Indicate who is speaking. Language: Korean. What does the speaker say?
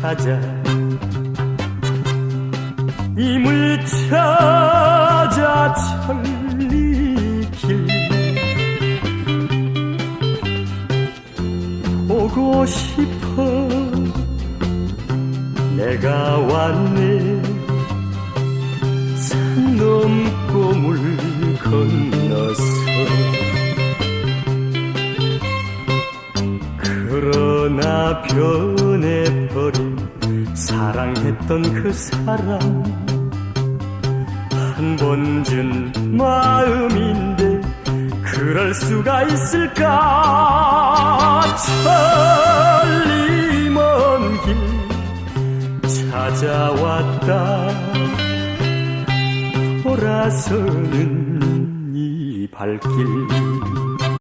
Speaker 1: 찾아 임을 찾아 천리길. 보고 싶어 내가 왔네. 산 넘고 물 건너서 변해버린 사랑했던 그 사람. 한 번 준 마음인데 그럴 수가 있을까? 천리 먼 길 찾아왔다. 돌아서는 이 발길